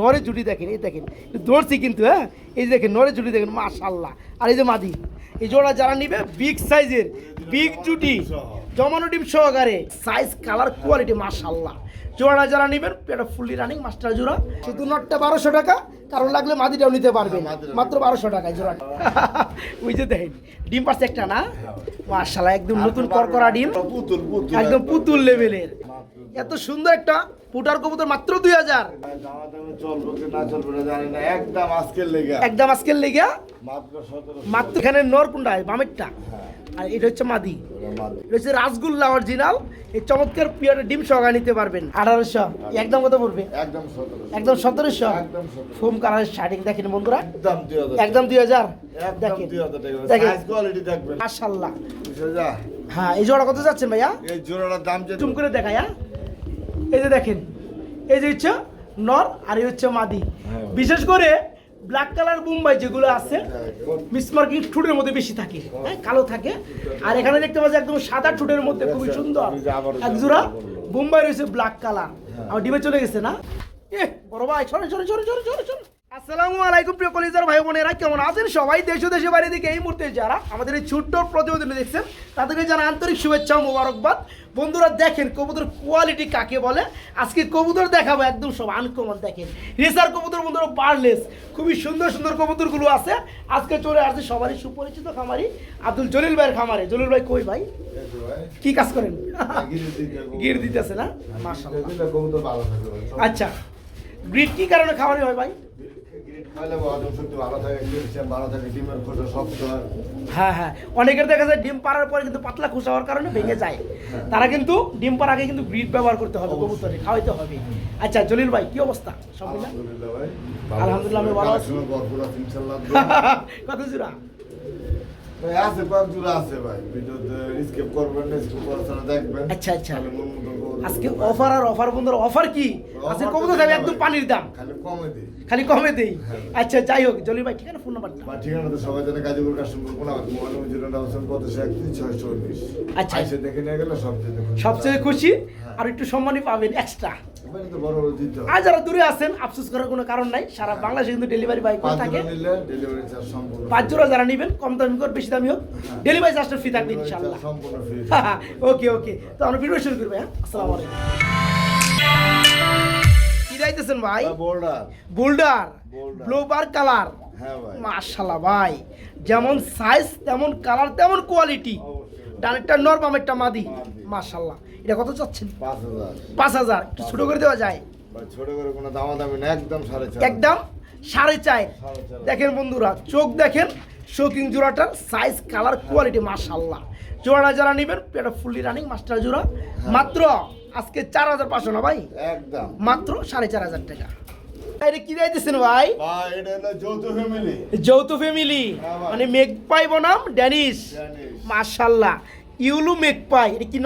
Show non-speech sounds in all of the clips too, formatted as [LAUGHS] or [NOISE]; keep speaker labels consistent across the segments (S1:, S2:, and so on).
S1: নরে জুটি দেখেন এই দেখেন ধরছি কিন্তু হ্যাঁ? এই যে দেখেন নরে জুটি দেখেন মাশাল্লাহ আর এই যে মাদি এই জোড়া যারা নিবে বিগ সাইজের বিগ জুটি জমানো ডিম সহকারে সাইজ কালার কোয়ালিটি মাশাল্লাহ জোড়া যারা নেবেন এটা ফুললি রানিং মাস্টার জোড়া। শুধু নটটা বারোশো টাকা কারণ লাগলে মাদিটাও নিতে পারবেন। মাত্র বারোশো টাকায় জোড়া [LAUGHS] ওই যে দেখেন ডিম পাচ্ছে একটা না? মাশাল্লাহ একদম নতুন করকরা ডিম। একদম পুতুল লেভেলের এত সুন্দর একটা ফুটার কবুতর মাত্র দুই হাজার।
S2: একদম আজকের লেগে।
S1: একদম আজকের লেগে।
S2: মাত্র
S1: এখানে নর কোনটা বামেরটা। আর এটা হচ্ছে মাদি। এটা হচ্ছে রাসগুল্লা অরিজিনাল এই চমৎকার পিয়ারের ডিম সহকারে নিতে পারবেন। আঠারোশো। একদম কত পড়বে?
S2: একদম
S1: একদম সতেরোশো? ফোম কালারের শার্টিং দেখেন বন্ধুরা।
S2: একদম দুই হাজার
S1: একদম দুই হাজার।
S2: একদম
S1: দেখেন।
S2: যা
S1: হ্যাঁ এই জোড়া কত যাচ্ছেন ভাইয়া?
S2: এই জোড়াটার দাম
S1: চুম করে দেখাই হ্যাঁ। এই যে দেখেন এই যে হচ্ছে নর আর এই হচ্ছে মাদি।
S2: হ্যাঁ।
S1: বিশেষ করে ব্ল্যাক কালার মুম্বাই যেগুলো আছে মিসমার্কিং ঠুটের মধ্যে বেশি থাকে হ্যাঁ কালো থাকে। আর এখানে দেখতে পাচ্ছি একদম সাদা ঠুটের মধ্যে খুবই সুন্দর। একজোড়া জোড়া বোম্বাই রয়েছে ব্ল্যাক কালার আমার ডিমে চলে গেছে না? এ বড় ভাই সরে চলে চলে চলে চলে চলে আসসালামু আলাইকুম প্রিয় কলিজার ভাই বোনেরা কেমন আছেন সবাই? দেশ দেশে বাইরে থেকে এই মুহূর্তে যারা আমাদের এই ছোট্ট প্রতিবেদন দেখছেন তাদেরকে জানা আন্তরিক শুভেচ্ছা মোবারকবাদ। বন্ধুরা দেখেন কবুতর কোয়ালিটি কাকে বলে? আজকে কবুতর দেখাবো একদম সব আনকমন দেখেন। রেসার কবুতর বন্ধুরা বার্লেস খুবই সুন্দর সুন্দর কবুতরগুলো আছে। আজকে চলে আসছে সবারই সুপরিচিত খামারি আব্দুল জলিল ভাইয়ের খামারে। জলিল ভাই কই ভাই? কি কাজ করেন? [LAUGHS] গির দিতেছে না?
S2: ভাই।
S1: আচ্ছা গ্রিড কি কারণে খামারি হয় ভাই?
S2: হয়
S1: হ্যাঁ হ্যাঁ। অনেকের দেখা যায় ডিম পাড়ার পরে কিন্তু পাতলা খোসা হওয়ার কারণে ভেঙে যায়। তারা কিন্তু ডিম পাড়ার আগে কিন্তু গ্রিড ব্যবহার করতে হবে কবুতরে খাওয়াইতে হবে। আচ্ছা জলিল ভাই কি অবস্থা? সব
S2: আলহামদুলিল্লাহ ভাই
S1: আলহামদুলিল্লাহ, আমি ভালো আছি। [LAUGHS] কত জোড়া?
S2: ভাই আছে কয়েক জোড়া আছে ভাই। ভিডিওতে স্কিপ করবেন না স্কিপ করার দেখবেন।
S1: আচ্ছা, আচ্ছা। আজকে অফার আর অফার বন্ধুর অফার কি? আজকে
S2: Offer
S1: কবুতর
S2: তো
S1: থাকবে একদম। পানির দাম।
S2: খালি কমে দেই।
S1: খালি কমে দেই?
S2: হ্যাঁ।
S1: আচ্ছা যাই হোক জলি ভাই ঠিক আছে ফোন নাম্বার
S2: বা ঠিকানা তো সবাই জানে Kazipur Kashimpur number zero seven পঁচাশি একত্রিশ ছয়শো উনিশ
S1: আচ্ছা।
S2: এসে দেখে নিয়ে গেলে সবচেয়ে
S1: সবচেয়ে খুশি। আর একটু সম্মানই পাবেন এক্সট্রা আর যারা দূরে আছেন আফসোস করার কোনো কারণ নাই। সারা বাংলাদেশে কিন্তু ডেলিভারি বাই করে থাকে। পাঁচ জোড়া যারা নেবেন কম দামি হোক বেশি দামি হোক ডেলিভারি চার্জটা ফ্রি থাকবে
S2: Delivery
S1: ইনশাল্লাহ [LAUGHS] ওকে ওকে। তো আমরা ভিডিও শুরু করব হ্যাঁ? আসসালামু আলাইকুম। কি যাইতেছেন ভাই?
S2: বোল্ডার
S1: বোল্ডার ব্লোবার কালার
S2: হ্যাঁ
S1: মাশাল্লাহ ভাই। যেমন সাইজ তেমন কালার তেমন কোয়ালিটি। ডানেরটা নর বামেরটা মাদি।
S2: মাদি।
S1: মাশাল্লাহ এটা কত চাচ্ছেন?
S2: পাঁচ হাজার।
S1: পাঁচ হাজার। একটু ছোট করে দেওয়া যায়।
S2: ছোট করে কোনো দামাদামি না একদম সাড়ে চার
S1: একদম সাড়ে চার। দেখেন বন্ধুরা চোখ দেখেন শৌকিং জোড়াটার সাইজ কালার কোয়ালিটি মাশাল্লাহ জোড়াটা যারা নেবেন এটা ফুললি রানিং মাস্টার জোড়া। মাত্র আজকে চার হাজার পাঁচশো না ভাই?
S2: একদম।
S1: মাত্র সাড়ে চার হাজার টাকা। এটা কি দিয়েছেন ভাই?
S2: যৌথ ফ্যামিলি হ্যাঁ
S1: মানে মেঘপাই বনাম ড্যানিশ।
S2: ড্যানিশ।
S1: মাশাল্লাহ ইউলু মেঘপাই এটা কি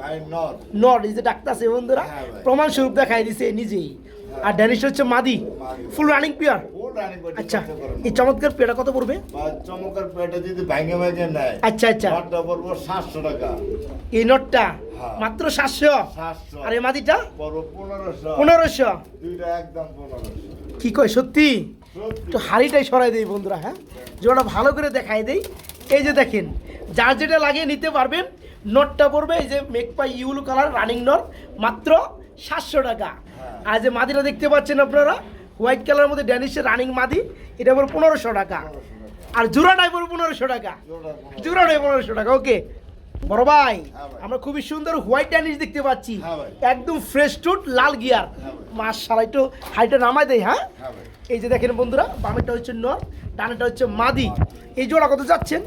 S2: ভাই নট
S1: নট এই যে ডাক্তার আছে বন্ধুরা
S2: হ্যাঁ
S1: প্রমাণ স্বরূপ দেখাই দিছে নিজেই। আর ড্যানিশ হচ্ছে মাদি।
S2: মাদি।
S1: ফুল রানিং
S2: করতে
S1: আচ্ছা এই চমৎকার পেয়ারা কত পড়বে?
S2: বা চমকার যদি ভাঙে ভাঙে নেয়
S1: আচ্ছা আচ্ছা।
S2: নটটা পড়ব সাতশো টাকা।
S1: এই নটটা
S2: হ্যাঁ।
S1: মাত্র সাতশো? আর এই মাদিটা?
S2: পনেরোশো।
S1: পনেরোশো।
S2: দুইটা একদম পনেরোশো।
S1: কি কয় সত্যি?
S2: সত্যি।
S1: একটু হাড়িটাই সরাই দেই বন্ধুরা হ্যাঁ? জোড়া ভালো করে দেখাই দেই। এই যে দেখেন যার যেটা লাগিয়ে নিতে পারবেন নটটা পড়বে এই যে মেকপা ইউলু কালার রানিং নট মাত্র সাতশো টাকা। আর যে মাদিটা দেখতে পাচ্ছেন আপনারা হোয়াইট কালারের মধ্যে ড্যানিশের রানিং মাদি এটা পড়বে পনেরোশো টাকা। আর জোড়াটাই পড়বে পনেরোশো টাকা। জোড়াটাই পনেরোশো টাকা ওকে। বড় ভাই
S2: হ্যাঁ
S1: আমরা খুবই সুন্দর হোয়াইট ড্যানিশ দেখতে পাচ্ছি।
S2: হ্যাঁ
S1: একদম ফ্রেশ টুট লাল গিয়ার।
S2: হ্যাঁ ভাই।
S1: মাশাআল্লাহ একটু হাইটা নামাই দেয় হ্যাঁ?
S2: হ্যাঁ
S1: এই যে দেখেন বন্ধুরা বামেরটা হচ্ছে নর ডানেরটা হচ্ছে মাদি। এই জোড়া কত যাচ্ছেন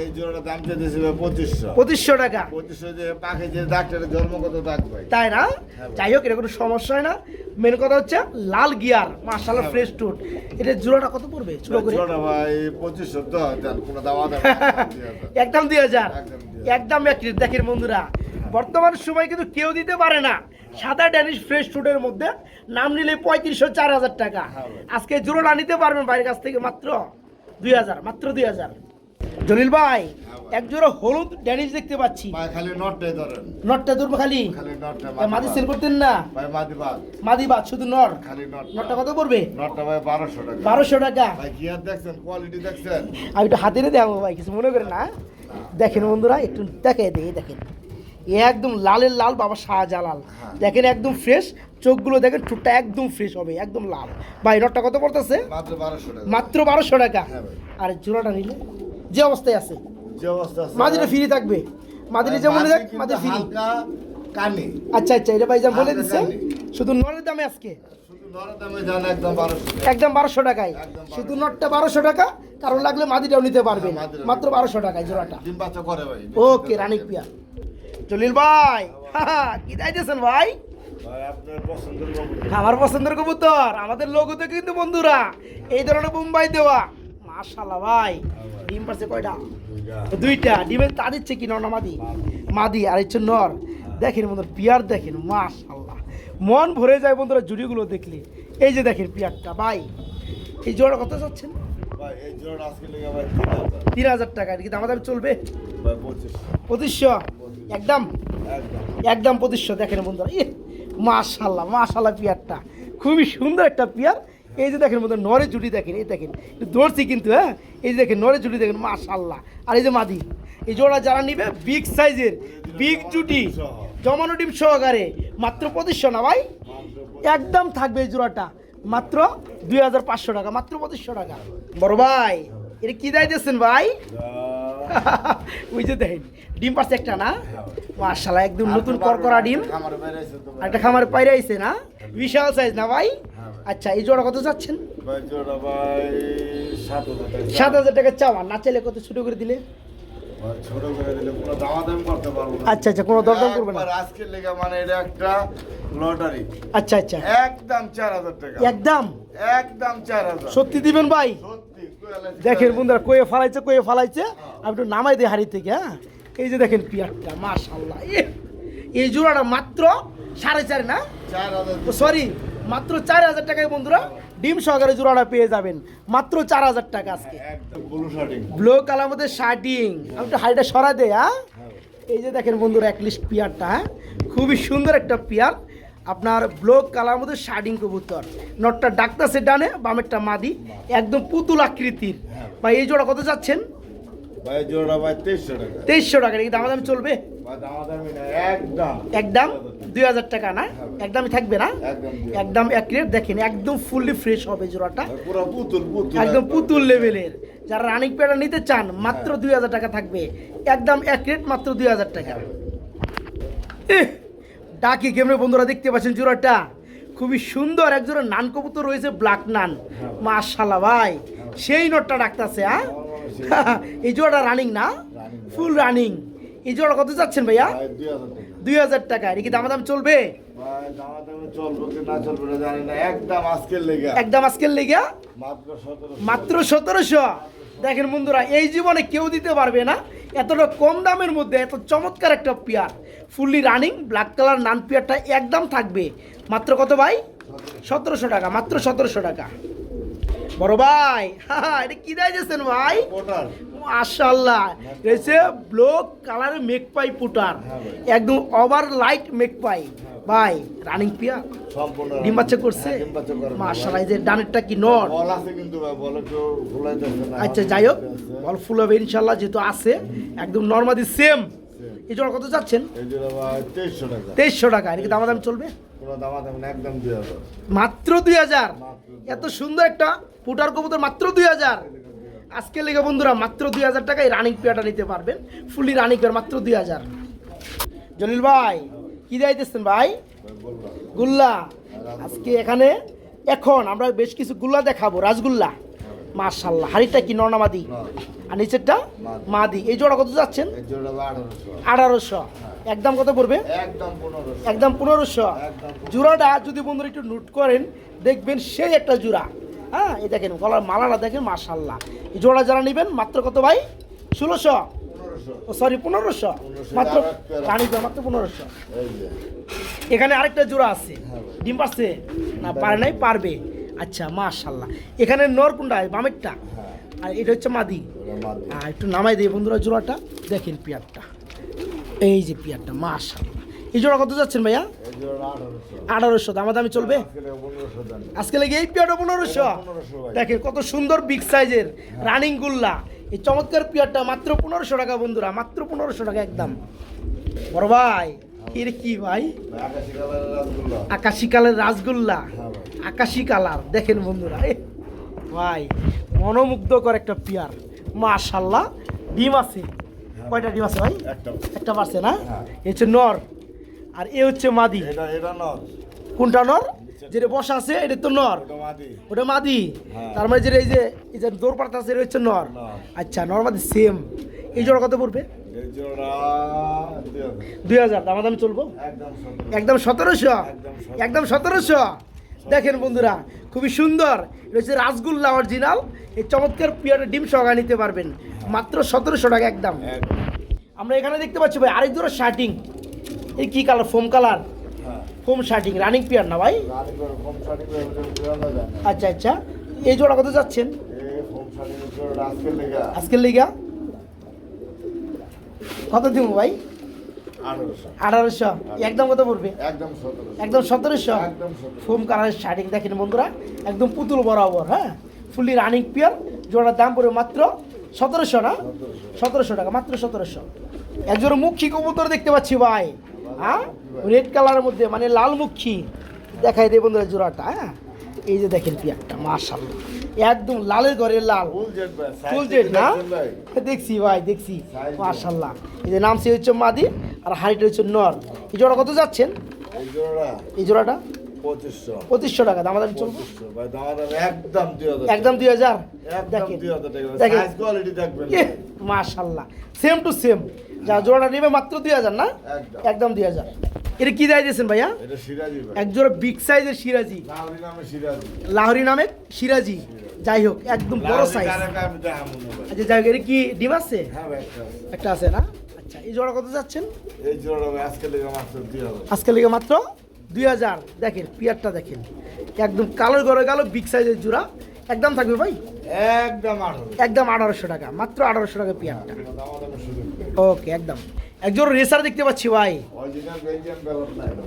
S2: এই জোড়াটা দাম চাইতেছি পঁচিশশো।
S1: পঁচিশশো টাকা।
S2: পঁচিশশো যে পাখি যে ডাক্তারের জন্মগত দাগ ভাই?
S1: তাই না?
S2: হ্যাঁ
S1: যাই হোক এটা কোনো সমস্যা হয় না। মেন কথা হচ্ছে লাল গিয়ার মাশাআল্লাহ
S2: হ্যাঁ
S1: ফ্রেশ টুট এটা জোড়াটা কত পড়বে? ছোট করে।
S2: জোড়া ভাই পঁচিশশো তো কোনো দাওয়া [LAUGHS] দেন
S1: একদম দুই হাজার।
S2: একদম
S1: এক দেখেন বন্ধুরা বর্তমান সময় কিন্তু কেউ দিতে পারে না। সাদা ড্যানিশ ফ্রেশ ফুডের মধ্যে নাম নিলে পঁয়ত্রিশশো চার হাজার টাকা।
S2: হ্যাঁ
S1: আজকে জোড়া নিতে পারবেন বাইরের কাছ থেকে মাত্র। দুই হাজার মাত্র দুই হাজার। জলিল ভাই
S2: হ্যাঁ
S1: এক জোড়া হলুদ ড্যানিশ দেখতে পাচ্ছি।
S2: ভাই খালি নটটাই ধরেন।
S1: নটটা ধরবো খালি?
S2: খালি নটটা
S1: মাদি সেল করতেন না?
S2: ভাই মাদি বাদ।
S1: মাদি বাদ শুধু নর
S2: খালি নট
S1: নটটা কত পড়বে?
S2: নটটা ভাই বারোশো টাকা।
S1: বারোশো টাকা।
S2: ভাই কি আর দেখছেন? কোয়ালিটি দেখছেন?
S1: আমি একটু হাতে দেখাবো ভাই কিছু মনে করেন না? দেখেন বন্ধুরা একটু দেখে দিয়ে দেখেন। এ একদম লালের লাল বাবা শাহজালাল।
S2: হ্যাঁ।
S1: দেখেন একদম ফ্রেশ চোখগুলো দেখেন ঠোঁটটা একদম ফ্রেশ হবে একদম লাল। ভাই নটটা কত পড়তেছে?
S2: মাত্র বারোশো টাকা।
S1: মাত্র বারোশো টাকা?
S2: হ্যাঁ
S1: আর জোড়াটা নিলে? যে অবস্থায় আছে?
S2: যে অবস্থা আছে।
S1: মাদিটা ফ্রি থাকবে। মাদিটা যেমন দেখ
S2: কিন্তু
S1: ফ্রি
S2: কানি।
S1: আচ্ছা আচ্ছা এটা ভাই যা বলে দিচ্ছে শুধু নরের দামে আজকে?
S2: একদম বারোশো
S1: টাকায়? শুধু নটটা বারোশো টাকা কারণ লাগলে মাদিটাও নিতে পারবেন
S2: হ্যাঁ,
S1: মাত্র বারোশো টাকায় জোড়াটা। ওকে রানিক পিয়া। জলিল ভাই কি চাইতেছেন ভাই? আমার পছন্দের কবুতর আমাদের লোগোতে কিন্তু বন্ধুরা এই ধরনের মুম্বাই দেওয়া। মাশাল্লাহ ভাই ডিম পারছে কয়টা? দুইটা। ডিমের তা দিচ্ছে কি নর মাদি? মাদি। আর হচ্ছে নর। দেখেন বন্ধুরা পিয়ার দেখেন মাশাল্লাহ মন ভরে যায় বন্ধুরা জুড়িগুলো দেখলে। এই যে দেখেন পিয়ারটা ভাই। এই জোড়া কত যাচ্ছেন
S2: তিন হাজার।
S1: টাকা। কি দাম দাম চলবে? পঁচিশশো। একদম?
S2: একদম।
S1: পঁচিশশো দেখেন বন্ধুরা। মাশাল্লাহ মাশাল্লাহ পিয়ারটা। খুবই সুন্দর একটা পিয়ার। এই যে দেখেন বন্ধুরা নরে জুটি দেখেন, এই দেখেন। দৌড়ছি কিন্তু হ্যাঁ? এই যে দেখেন নরে জুটি দেখেন মাশাল্লাহ আর এই যে মাদি, এই জোড়া যারা নিবে বিগ সাইজের বিগ জুটি জমানো ডিম সহকারে, মাত্র পঁচিশশো না ভাই? একদম থাকবে এই জোড়াটা, মাত্র দুই হাজার পাঁচশো টাকা, মাত্র পঁচিশশো টাকা। বড় ভাই, এটা কি দায় দিচ্ছেন ভাই? [LAUGHS] ওই যে দেখেন ডিম পাচ্ছে একটা না? মার্শাল্লাহ একদম নতুন করকরা ডিম। একটা খামারে পাইরে আইছে না? বিশাল সাইজ না ভাই? আচ্ছা এই জোড়া কত চাচ্ছেন?
S2: সাত হাজার টাকা
S1: চাওয়া না চাইলে কত ছোট করে দিলে?
S2: ছোট করে দিলে কোনো দামাদামি করতে পারব না
S1: আচ্ছা আচ্ছা কোনো দরদাম করবে না?
S2: আজকের লেগে মানে এটা একটা লটারি।
S1: আচ্ছা আচ্ছা।
S2: একদম চার হাজার টাকা।
S1: একদম?
S2: একদম চার হাজার।
S1: সত্যি দিবেন ভাই? দেখেন বন্ধুরা কয়ে ফালাইছে কয়ে ফালাইছে। আমি একটু নামাই দিই হাড়ি থেকে হ্যাঁ? এই যে দেখেন পিয়ারটা মাশাল্লাহ এই জোড়াটা মাত্র সাড়ে চার না?
S2: চার হাজার।
S1: সরি মাত্র চার হাজার টাকায় বন্ধুরা ডিম সহকারে জোড়াটা পেয়ে যাবেন। মাত্র চার হাজার টাকা আজকে।
S2: একদম ব্লু
S1: কালার মধ্যে শার্টিং আমি একটু হাড়িটা সরা দেয় হ্যাঁ? এই যে দেখেন বন্ধুরা এক লিস্ট পিয়ারটা হ্যাঁ? খুবই সুন্দর একটা পিয়ার। আপনার ব্লক কালার মধ্যে শার্টিং কবুতর। নটটা ডাক্তারসে ডানে বামেরটা মাদি। একদম পুতুল আকৃতির। বা এই জোড়া কত
S2: ভাই ভাই তেইশশো টাকা।
S1: তেইশশো টাকা। নাকি দামাদামি চলবে?
S2: ভাই একদম।
S1: একদম দুই হাজার টাকা না? একদমই থাকবে না?
S2: একদম
S1: অ্যাকুরেট দেখেন একদম ফুললি ফ্রেশ হবে জোড়াটা।
S2: পুতুল
S1: একদম পুতুল লেভেলের যারা রানিং প্যাডা নিতে চান মাত্র দুই হাজার টাকা থাকবে। একদম এক রেট মাত্র দুই হাজার টাকা। ডাকি কেমনে বন্ধুরা দেখতে পাচ্ছেন জোড়াটা? খুবই সুন্দর এক জোড়া নান কবুতর রয়েছে ব্ল্যাক নান। মাশাল্লাহ ভাই সেই নোটটা ডাকতেছে হ্যাঁ? [LAUGHS] এই জোড়াটা রানিং না? ফুল রানিং এই জোড়া কত যাচ্ছেন ভাইয়া?
S2: দুই হাজার টাকা।
S1: এটা কি দামাদাম চলবে?
S2: একদম আজকের লেগে। মাত্র
S1: সতেরোশো। দেখেন বন্ধুরা এই জীবনে কেউ দিতে পারবে না। এতটা কম দামের মধ্যে এত চমৎকার একটা pair. Fully running black colour নান পেয়ারটা একদম থাকবে। মাত্র কত ভাই? সতেরোশো টাকা মাত্র সতেরোশো টাকা। বড় ভাই। হ্যাঁ এটা কি দেয় দিয়েছেন ভাই? মাশাল্লাহ এসে ব্লক কালারের মেকপাই পুটার একদম ওভার লাইট মেকপাই ভাই। রানিং
S2: সম্পূর্ণ
S1: ডিম বাচ্চা করছে?
S2: হ্যাঁ,
S1: মাশাল্লাহ এই যে ডানেরটা কি নট? আচ্ছা যাই হোক বল ফুল হবে ইনশাল্লাহ যেহেতু আছে। একদম নর্মালি সেম এই জন্য কত যাচ্ছেন?
S2: তেইশশো টাকা।
S1: তেইশশো টাকা। এদিকে দামাদাম চলবে?
S2: কোনো দামাদামি না একদম দুই হাজার।
S1: মাত্র দুই হাজার? এত সুন্দর একটা ফুটার কবুতর মাত্র দুই হাজার? আজকে লেগে বন্ধুরা মাত্র দুই হাজার টাকায় রানিং পেয়ারটা নিতে পারবেন। ফুলি রানিং পেয়ার মাত্র দুই হাজার। জলিল ভাই কি দিতেছেন ভাই? গুল্লা। আজকে এখানে এখন আমরা বেশ কিছু গুল্লা দেখাবো রাসগুল্লা মার্শাল্লাহ হাড়িটা কি নর্নামাদি? আর নিচেরটা মাদি। এই জোড়া কত যাচ্ছেন?
S2: আঠারোশো।
S1: একদম কত পড়বে?
S2: একদম পনেরোশো।
S1: জোড়াটা যদি বন্ধুরা একটু নোট করেন দেখবেন সেই একটা জোড়া। হ্যাঁ এই দেখেন গলার মালাটা দেখেন মার্শাল্লাহ এই জোড়া যারা নেবেন মাত্র কত ভাই? ষোলোশো? ও সরি পনেরোশো? মাত্র মাত্র পনেরোশো। এখানে আরেকটা জোড়া আছে। ডিম পারছে? না পারে নাই পারবে। আচ্ছা মাশাল্লাহ এখানে নর কোনটা? বামেরটা? আর এটা হচ্ছে মাদি। আর একটু নামাই দিই বন্ধুরা জোড়াটা। দেখেন পিয়ারটা এই যে পিয়ারটা মাশাল্লাহ এই জোড়া কত যাচ্ছেন ভাইয়া?
S2: আঠারোশো।
S1: আঠারোশো দামা চলবে?
S2: আজকে লেগে
S1: এই পিয়ারটা পনেরোশো।
S2: 1500 ভাই।
S1: দেখেন কত সুন্দর বিগ সাইজের রানিং গুল্লা। এই চমৎকার পিয়ারটা মাত্র পনেরোশো টাকা বন্ধুরা, মাত্র পনেরোশো টাকা একদম। বড় ভাই এর কি ভাই?
S2: আকাশি।
S1: কালার রাসগোল্লা। আকাশি কালার, দেখেন বন্ধুরা ভাই, মনোমুগ্ধকর একটা পিয়ার। মাশাল্লাহ ডিম আছে। কয়টা ডিম আছে ভাই?
S2: একটা।
S1: পারছে না?
S2: হ্যাঁ।
S1: এ হচ্ছে নর। আর এ হচ্ছে মাদি। কোনটা নর? যেটা বসা আছে এটা তো নর।
S2: ওটা মাদি। হ্যাঁ।
S1: তার মানে যেটা এই যে এই যে দৌড় পাড়তে আছে এটা হচ্ছে নর। আচ্ছা নর মাদি সেম এই জোড়া কত পড়বে?
S2: দুই হাজার।
S1: দুই হাজার। চলবো?
S2: একদম
S1: সতেরোশো। একদম সতেরোশো? দেখেন বন্ধুরা খুবই সুন্দর। এটা হচ্ছে রাসগুল্লা অরিজিনাল এই চমৎকার পিয়ারে ডিম সহকারে নিতে পারবেন। মাত্র সতেরোশো টাকা একদম। আমরা এখানে দেখতে পাচ্ছি ভাই আরেক জোড়া শার্টিং। এই কি colour foam colour. Foam shirting running pair না ভাই। আচ্ছা আচ্ছা। এই জোড়া কত যাচ্ছেন?
S2: আজকের লিগা।
S1: কত দিব ভাই?
S2: আঠারোশো।
S1: একদম কত পড়বে?
S2: একদম সতেরোশো।
S1: একদম সতেরোশো। ফোম কালারের শার্টিং দেখেন বন্ধুরা একদম পুতুল বরাবর হ্যাঁ? ফুলি রানিং পিয়ার জোড়ার দাম পড়বে মাত্র সতেরোশো না? সতেরোশো টাকা মাত্র সতেরোশো। একজন মুখী কবুতর দেখতে পাচ্ছি ভাই হ্যাঁ? রেড কালারের মধ্যে মানে লাল মুখী। দেখাই দেয় বন্ধুরা জোড়াটা হ্যাঁ? এই যে দেখেন পিয়ারটা মার্শাল একদম লালের ঘরে লাল।
S2: ফুল
S1: না? দেখছি ভাই দেখছি। মার্শাল্লাহ এই যে নাম সে হচ্ছে মাদি আর হাইট হচ্ছে নর। এই জোড়া কত যাচ্ছেন?
S2: এই
S1: জোড়াটা?
S2: পঁচিশশো।
S1: টাকা দাম দাম চলবো?
S2: দামাদামি একদম
S1: একদম দুই হাজার? মাশাল্লাহ। সেম টু সেম যা জোড়াটা নেবে মাত্র দুই হাজার না?
S2: একদম।
S1: দুই হাজার। এটা কি দেয় দিয়েছেন ভাইয়া?
S2: এটা
S1: এক জোড়া বিগ সাইজের সিরাজি।
S2: লাহোরি নামে সিরাজি।
S1: যাই হোক একদম বড় সাইজ। আচ্ছা যাই হোক এটা কি ডিম আছে?
S2: হ্যাঁ একটা আছে।
S1: না? আচ্ছা এই জোড়া কত যাচ্ছেন?
S2: এই জোড়া আজকে লেগে মাত্র
S1: আজকে লেগে মাত্র দুই হাজার দেখেন পিয়ারটা দেখেন। একদম কালোর গড়ে গেল বিগ সাইজের জোড়া। একদম থাকবে ভাই?
S2: একদম।
S1: একদম আঠারোশো টাকা মাত্র আঠারোশো টাকা পিয়ারটা। ওকে একদম। একজন রেসার দেখতে পাচ্ছি ভাই।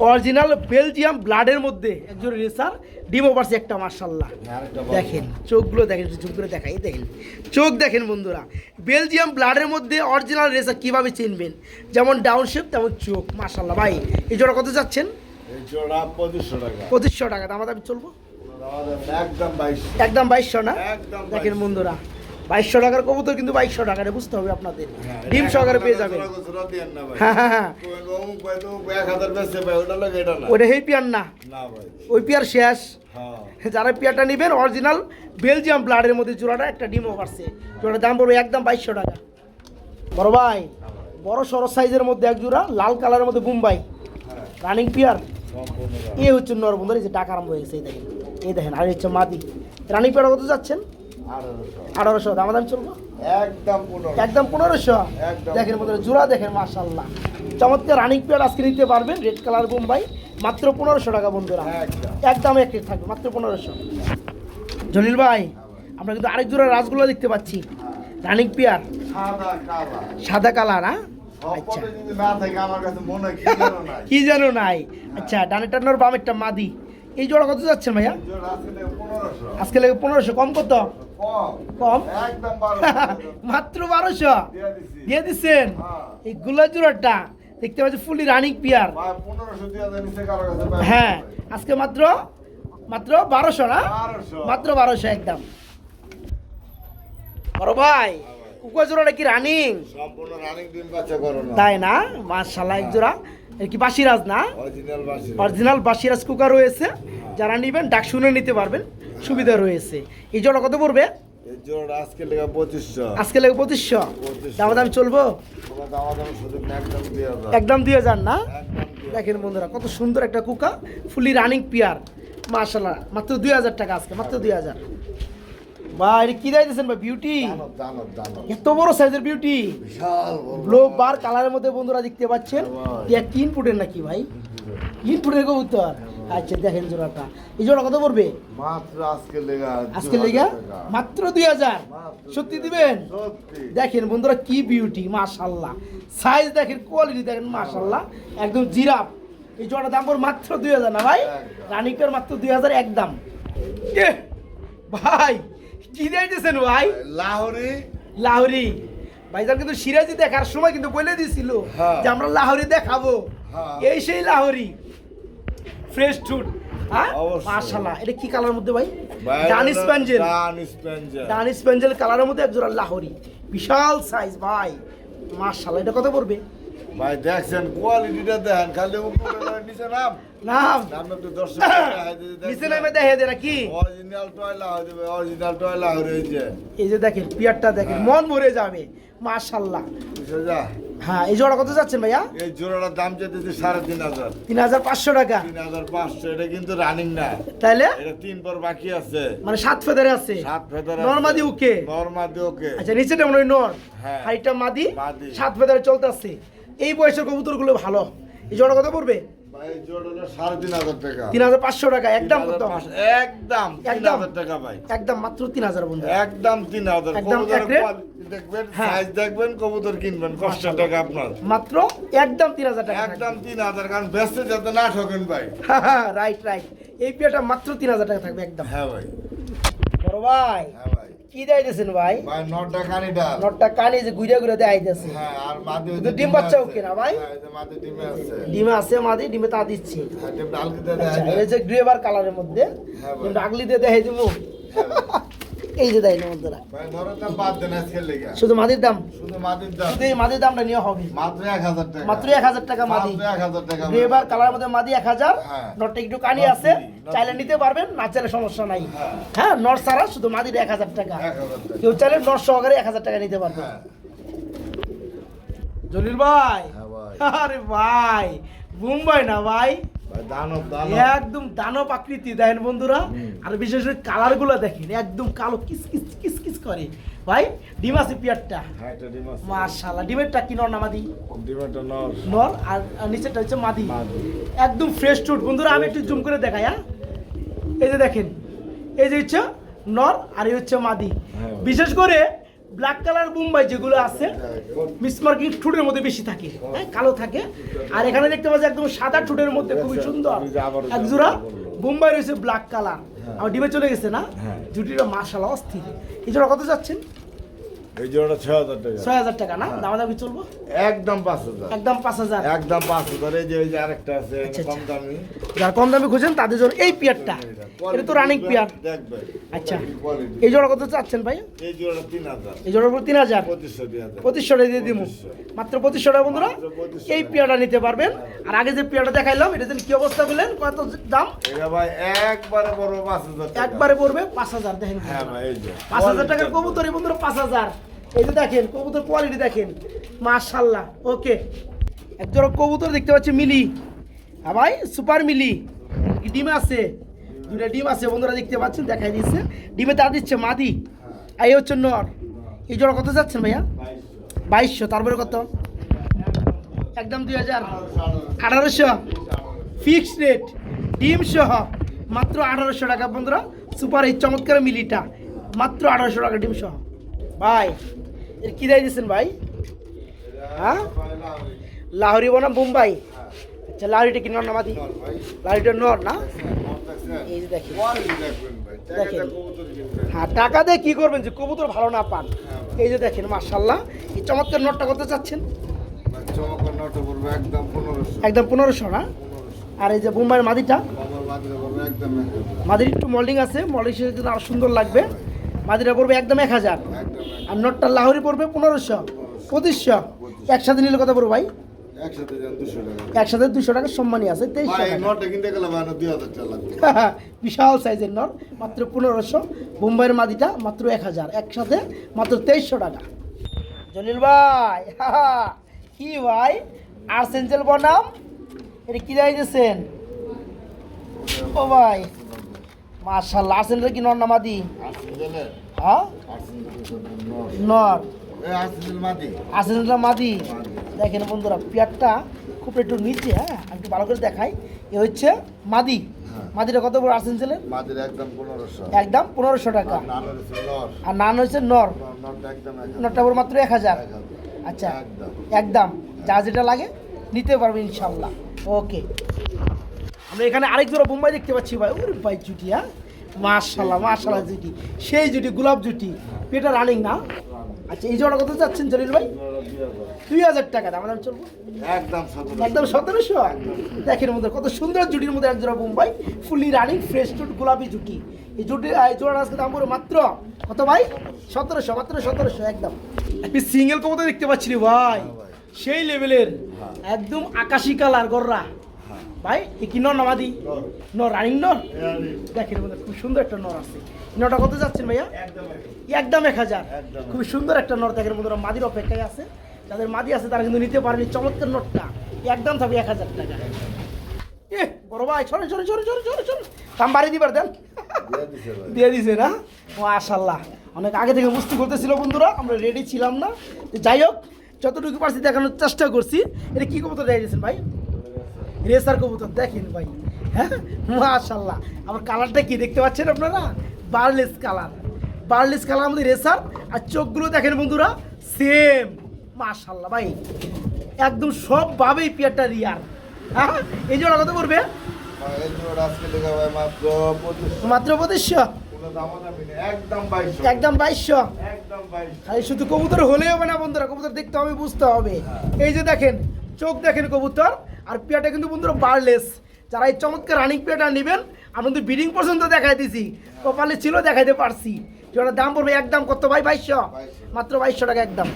S1: অরিজিনাল বেলজিয়াম ব্লাডের মধ্যে একজন রেসার ডিমো ওভারসি একটা মার্শাল্লাহ। দেখেন চোখগুলো দেখেন জুম করে দেখাই দেখেন। চোখ দেখেন বন্ধুরা। বেলজিয়াম ব্লাডের মধ্যে অরিজিনাল রেসার কীভাবে চিনবেন? যেমন ডাউন শেপ তেমন চোখ মার্শাল্লাহ ভাই এই জোড়া কত যাচ্ছেন
S2: জোড়া পঁচিশশো টাকা।
S1: পঁচিশশো টাকা দাম চলবো?
S2: একদম বাইশশো।
S1: একদম বাইশশো না?
S2: একদম
S1: দেখেন বন্ধুরা বাইশশো টাকার কবুতর কিন্তু বাইশশো টাকারে বুঝতে হবে আপনাদের।
S2: হ্যাঁ,
S1: ডিম সহকারে পেয়ে যাবেন। হ্যাঁ হ্যাঁ
S2: ওটা
S1: হেই পিয়ার না। ওই পিয়ার শেষ।
S2: হ্যাঁ।
S1: যারা পিয়ারটা নেবেন অরিজিনাল বেলজিয়াম ব্লাডের মধ্যে জোড়াটা একটা ডিম ওভারছে জোড়ার দাম পড়বে একদম বাইশশো টাকা। বড় ভাই বড় সড়ো সাইজের মধ্যে এক জোড়া লাল কালারের মধ্যে মুম্বাই।
S2: হ্যাঁ,
S1: রানিং পিয়ার। এ হচ্ছে নর বন্ধুরা এই যে ডাক আরম্ভ হয়েছে এই দেখেন এই দেখেন আর হচ্ছে মাদি। রানিং পিয়ার কত যাচ্ছেন?
S2: আঠারোশো।
S1: দাম দাম চলবো?
S2: একদম
S1: একদম পনেরোশো? দেখেন বন্ধুরা জোড়া দেখেন মাশাল্লাহ চমৎকার রানিং পেয়ার আজকে নিতে পারবেন রেড কালার বোম্বাই মাত্র পনেরোশো টাকা বন্ধুরা।
S2: একদম।
S1: একদম এক থাকবে মাত্র পনেরোশো। জলিল ভাই আমরা কিন্তু আরেক জোড়া রাসগুলো দেখতে পাচ্ছি। Running pair.
S2: সাদা
S1: সাদা কালার হ্যাঁ আচ্ছা।
S2: কি
S1: জানো [LAUGHS] নাই। আচ্ছা ডানে টানোর বামেরটা মাদি। এই জোড়া কত যাচ্ছেন ভাইয়া?
S2: আজকে লেগে পনেরোশো।
S1: কম কত?
S2: কম। [LAUGHS]
S1: মাত্র বারোশো?
S2: দিয়ে
S1: দিচ্ছেন
S2: হ্যাঁ।
S1: এই গুলা জোড়াটা দেখতে পাচ্ছি ফুলি রানিং পিয়ার। হ্যাঁ আজকে মাত্র মাত্র বারোশো না? মাত্র বারোশো একদম। বড় ভাই কুকুর জোড়াটা কি রানিং?
S2: সম্পূর্ণ রানিং ডিম বাচ্চা করো না।
S1: তাই না? মাশাল্লাহ এক জোড়া। কি বাসিরাজ না?
S2: অরিজিনাল বাসি
S1: অরিজিনাল বাসিরাজ কুকার রয়েছে। যারা নিবেন ডাক শুনে নিতে পারবেন। সুবিধা রয়েছে। এই জোড়া কত পড়বে?
S2: আজকে লেগে পঁচিশশো।
S1: আজকে লাগে পঁচিশশো?
S2: 2500
S1: দাম দাম চলবো
S2: একদম
S1: দুই হাজার না? দেখেন বন্ধুরা কত সুন্দর একটা কুকা। ফুলি রানিং পিয়ার মাশাল্লাহ মাত্র দুই হাজার টাকা আজকে মাত্র দুই হাজার। এটা কি ভাই? বিউটি এত বড় সাইজের বিউটি ব্লো বার কালারের মধ্যে বন্ধুরা দেখতে পাচ্ছেন।
S2: হ্যাঁ
S1: তিন ফুটের নাকি ভাই? তিন ফুটের কবুতর আচ্ছা দেখেন জোড়াটা। এই জোড়া কত পড়বে?
S2: মাত্র আজকে লেগা
S1: আজকে লেগা? মাত্র দুই হাজার? সত্যি দিবেন? দেখেন বন্ধুরা কি বিউটি মাশাল্লাহ সাইজ দেখেন কোয়ালিটি দেখেন মাশাল্লাহ একদম জিরাফ। এই জোড়ার দাম মাত্র দুই হাজার না ভাই?
S2: একদম।
S1: মাত্র দুই হাজার একদম। ভাই। কি ভাই?
S2: লাহোরি।
S1: লাহোরি। ভাইজান কিন্তু সিরাজি দেখার সময় কিন্তু বলে দিছিল
S2: হ্যাঁ।
S1: যে আমরা লাহোরি দেখাবো।
S2: হ্যাঁ।
S1: এই সেই লাহোরি। ফ্রেশ ফুড হ্যাঁ?
S2: অবশ্যই।
S1: মাশাল্লাহ এটা কি কালার মধ্যে ভাই?
S2: ভাই,
S1: ডান
S2: এটা
S1: স্পেঞ্জেল
S2: ডান স্পেঞ্জেল
S1: কালারের মধ্যে একজোড়া লাহোরি। বিশাল সাইজ ভাই। মাশাল্লাহ এটা কত পড়বে?
S2: ভাই দেখছেন কোয়ালিটিটা দেখেন খালি উপরে নিচে নাম।
S1: না
S2: নাম একটু দর্শক
S1: নিচে নামে দেখে দেরা কি
S2: অরিজিনাল টয়লা হয়ে যাবে অরিজিনাল টয়লা হয়ে রয়েছে।
S1: এই যে দেখেন পিয়ারটা দেখেন
S2: হ্যাঁ।
S1: মন ভরে যাবে মাশাল্লাহ হ্যাঁ এই জোড়া কত যাচ্ছেন ভাইয়া?
S2: এই জোড়াটার দাম চাইতেছে সাড়ে তিন হাজার।
S1: তিন হাজার পাঁচশো টাকা।
S2: তিন হাজার পাঁচশো এটা কিন্তু রানিং না।
S1: তাইলে?
S2: এটা তিন পর বাকি আছে।
S1: মানে সাত ফেদারে আছে।
S2: সাত ফেদার
S1: নর্মাদি ওকে?
S2: নর্মাদি ওকে।
S1: আচ্ছা নিচেটা মনে হয় নর।
S2: হ্যাঁ।
S1: হাইটটা মাদি। সাত ফেদারে চলতেছে। এই বয়সের কবুতরগুলো ভালো। এই জোড়া কত পড়বে?
S2: ভাই এই জোড়াটা সাড়ে তিন হাজার টাকা।
S1: তিন হাজার পাঁচশো টাকা একদম
S2: একদম
S1: একদম।
S2: টাকা ভাই।
S1: একদম মাত্র তিন হাজার বন্ধু।
S2: একদম তিন দেখবেন
S1: হ্যাঁ।
S2: সাইজ দেখবেন কবুতর কিনবেন কষ্ট টাকা আপনার।
S1: মাত্র একদম তিন হাজার টাকা।
S2: একদম তিন হাজার কারণ ব্যস্ত যাতে না ঠকেন ভাই।
S1: রাইট রাইট এই পেয়াটা মাত্র তিন হাজার টাকা থাকবে একদম।
S2: হ্যাঁ ভাই।
S1: বড়
S2: হ্যাঁ ভাই
S1: কি দেখাইতেছেন ভাই?
S2: ভাই কানি ডাল।
S1: নটটা কানে যে ঘুরে ঘুরে দেখাইতেছে।
S2: হ্যাঁ আর মাদি
S1: ডিম বাচ্চাও কিনা ভাই?
S2: হ্যাঁ মাদি ডিমে আছে।
S1: ডিমে আছে মাদি ডিমে তা দিচ্ছি।
S2: হ্যাঁ ডিম ডাল খেতে
S1: আচ্ছা এই যে গ্রেভার কালারের মধ্যে
S2: হ্যাঁ
S1: ডাকলি দিয়ে দেখাই দিব
S2: ভাই।
S1: এই যে দেয় বন্ধুরা। শুধু মাদির দাম?
S2: শুধু মাদির দাম।
S1: শুধু এই মাদির দামটা নিয়ে হবে।
S2: মাত্র এক হাজার টাকা।
S1: মাত্র এক হাজার টাকা মাদি।
S2: মাত্র এক হাজার টাকা
S1: গ্রেভার কালারের মধ্যে মাদি এক হাজার।
S2: হ্যাঁ।
S1: নটটা একটু কানি আছে। চাইলে নিতে পারবেন না চাইলে সমস্যা নাই।
S2: হ্যাঁ।
S1: হ্যাঁ নট ছাড়া শুধু মাদির এক হাজার টাকা। কেউ চাইলে নট সহকারে এক হাজার টাকা নিতে পারবে।
S2: হ্যাঁ।
S1: জলিল ভাই।
S2: হ্যাঁ
S1: আরে ভাই মুম্বাই না ভাই। একদম দানব আকৃতি দেখেন বন্ধুরা। আর বিশেষ করে কালারগুলো দেখেন একদম কালো কিস কিস কিস কিস করে। ভাই ডিম আছে পিয়ারটা?
S2: হ্যাঁ
S1: মাশাআল্লাহ ডিমেরটা কি নর না মাদি?
S2: নর।
S1: নর আর নিচেরটা হচ্ছে মাদি।
S2: মাদি।
S1: একদম ফ্রেশ টুট বন্ধুরা আমি একটু জুম করে দেখাই হ্যাঁ? এই যে দেখেন এই যে হচ্ছে নর আর এই হচ্ছে মাদি।
S2: হ্যাঁ।
S1: বিশেষ করে ব্ল্যাক কালার মুম্বাই যেগুলো আছে মিসমার্কিং ঠুটের মধ্যে বেশি থাকে হ্যাঁ কালো থাকে। আর এখানে দেখতে পাচ্ছি একদম সাদা ঠুটের মধ্যে খুবই সুন্দর একজোড়া জোড়া বোম্বাই রয়েছে ব্ল্যাক কালার আমার ডিমে চলে গেছে না?
S2: হ্যাঁ।
S1: জুটিটা মার্শাল অস্থির। এছাড়া কত যাচ্ছেন
S2: এই জোড়াটা ছয় হাজার টাকা।
S1: ছয় হাজার টাকা না? দামাদামি চলবো?
S2: একদম পাঁচ হাজার।
S1: একদম পাঁচ হাজার।
S2: একদম পাঁচ হাজার। এই যে এই যে আরেকটা আছে
S1: আচ্ছা,
S2: কম দামি
S1: যারা কম দামে খুঁজেন তাদের জন্য এই পেয়ারটা। এটা তো রানিং পেয়ার। আচ্ছা। এই জোড়া কত চাচ্ছেন ভাই?
S2: এই জোড়াটা তিন হাজার।
S1: এই জোড়ার উপর তিন হাজার?
S2: পঁচিশশো
S1: দিয়ে দিব। মাত্র পঁচিশশো টাকা বন্ধুরা। এই পেয়ারটা নিতে পারবেন। আর আগে যে পেয়ারটা দেখাইলাম এটা যেন কি অবস্থা বললেন কত দাম?
S2: এটা ভাই একবারে বড় পাঁচ হাজার
S1: একবারে পড়বে পাঁচ হাজার দেখেন।
S2: হ্যাঁ ভাই এই যে।
S1: পাঁচ হাজার টাকার কবুতর বন্ধুরা পাঁচ হাজার। এই যে দেখেন, কবুতর কোয়ালিটি দেখেন। মাশাল্লাহ ওকে একজোড়া কবুতর দেখতে পাচ্ছি মিলি। হ্যাঁ ভাই সুপার মিলি। ডিম আছে? দুটা ডিম আছে, বন্ধুরা দেখতে পাচ্ছেন, দেখাই দিচ্ছে ডিমে তা দিচ্ছে মাদি। আর এই হচ্ছে নর। এই জোড়া কত যাচ্ছেন ভাইয়া?
S2: বাইশশো।
S1: তারপরে কত? একদম দুই হাজার। আঠারোশো। ফিক্সড রেট ডিম সহ মাত্র আঠারোশো টাকা, বন্ধুরা। সুপার এই চমৎকার মিলিটা। মাত্র আঠারোশো টাকা ডিম সহ ভাই এর কী দেয় দিচ্ছেন ভাই? হ্যাঁ? লাহরি বনাম মুম্বাই। আচ্ছা লাহরিটা কি নর না মাদি? লাহরিটা নর না? এই যে দেখেন। দেখেন। হ্যাঁ টাকা দিয়ে কী করবেন যে কবুতর ভালো না পান? এই যে দেখেন মার্শাল্লাহ এই চমৎকার নটটা কত চাচ্ছেন?
S2: একদম পনেরোশো
S1: না? আর এই যে মুম্বাইয়ের মাদিটা। মাদির একটু মল্ডিং আছে মল্ডিং সেটা কিন্তু আরও সুন্দর লাগবে। মাদিরা পড়বে একদম এক হাজার। আর নটটা লাহোরি পড়বে পনেরোশো পঁচিশশো। একসাথে নিলে কত পড়বে ভাই?
S2: একসাথে দুশো টাকা।
S1: সম্মানই আছে [LAUGHS] বিশাল সাইজের নট মাত্র পনেরোশো। মুম্বাইয়ের মাদিটা মাত্র এক হাজার একসাথে মাত্র তেইশশো টাকা। জলিল ভাই কি ভাই? আর্সেঞ্জেল বনাম? এটা কি যাইতেছেন ও ভাই। মার্শাল্লাহ আর্সেঞ্জেল কি নর না মাদি? হ্যাঁ?
S2: নর। মাটি
S1: মাদি। দেখেন বন্ধুরা পেয়ারটা খুব একটু নিচে হ্যাঁ একটু ভালো করে দেখাই। এ হচ্ছে মাদি।
S2: হ্যাঁ।
S1: মাদিটা কত বড় আসেন ছিলেন
S2: মাদের একদম পনেরোশো।
S1: টাকা।
S2: আর নানের হচ্ছে নর।
S1: নান
S2: নরটা একদম
S1: নরটা বড় মাত্র এক হাজার।
S2: এক হাজার।
S1: আচ্ছা
S2: একদম।
S1: একদম। যা যেটা লাগে নিতে পারবে ইনশাল্লাহ ওকে। আমরা এখানে আরেক জোড়া বোম্বাই দেখতে পাচ্ছি ভাই। ওরে ভাই জুটি হ্যাঁ? মার্শাল্লাহ মার্শাল্লাহ জুটি। সেই জুটি গোলাপ জুটি। পেটা রানিং না? আচ্ছা এই জোড়া কত চাচ্ছেন জলিল ভাই? দুই হাজার টাকা দাম দাম চলবো?
S2: একদম
S1: একদম সতেরোশো? দেখেন মধ্যে কত সুন্দর জুটির মধ্যে এক জোড়া Bombay fully running fresh jute গোলাপি জুটি। এই জুটি এই জোড়া আজকে দাম পড়ে মাত্র কত ভাই? সতেরোশো মাত্র সতেরোশো একদম। আপনি সিঙ্গেল কবুতর দেখতে পাচ্ছি রে ভাই। সেই লেভেলের একদম আকাশি কালার গররা। ভাই এ কি নর নামাদি? নর। রানিং নর? দেখেন মধ্যে খুব সুন্দর একটা নর আছে। নটা কত যাচ্ছেন ভাইয়া? একদম এক হাজার। খুবই সুন্দর একটা নর দেখেন বন্ধুরা মাদির অপেক্ষায় আছে। যাদের মাদি আছে তারা কিন্তু নিতে পারেনি। চমৎকার নটটা একদম থাকবে এক হাজার টাকা। এ বড় ভাই চলে চলে চলে চলে চলে চলে দাম বাড়িয়ে দিবার দেন।
S2: দিয়ে দিছে
S1: না? মাশাল্লাহ অনেক আগে থেকে মুস্তি করতেছিল বন্ধুরা আমরা রেডি ছিলাম না। যাই হোক যতটুকু পারছি দেখানোর চেষ্টা করছি। এটা কি কবুতর দিয়ে দিয়েছেন ভাই? রেসার কবুতর দেখেন ভাই। হ্যাঁ? মাশাল্লাহ আমার কালারটা কি দেখতে পাচ্ছেন আপনারা? বার্লেস কালার বার্লেস কালার আমাদের রেসার আর চোখগুলো দেখেন বন্ধুরা সেম মাশাল্লাহ ভাই। একদম সবভাবেই পিয়ারটা রিয়ার হ্যাঁ? এই জোড়া কত করবে
S2: মাত্র পঁচিশশো। একদম বাইশশো।
S1: শুধু কবুতর হলে হবে না বন্ধুরা কবুতর দেখতে হবে বুঝতে হবে। এই যে দেখেন চোখ দেখেন কবুতর আর পেয়াটা কিন্তু বন্ধুরা বারলেস। যারা এই চমৎকার রানিং পেয়াটা নেবেন আমি কিন্তু ব্রিডিং পর্যন্ত দেখাই দিছি কপালে ছিল দেখাইতে পারছি। যেটা দাম পড়বে একদম কত? ভাই বাইশশো। মাত্র বাইশশো টাকা একদম।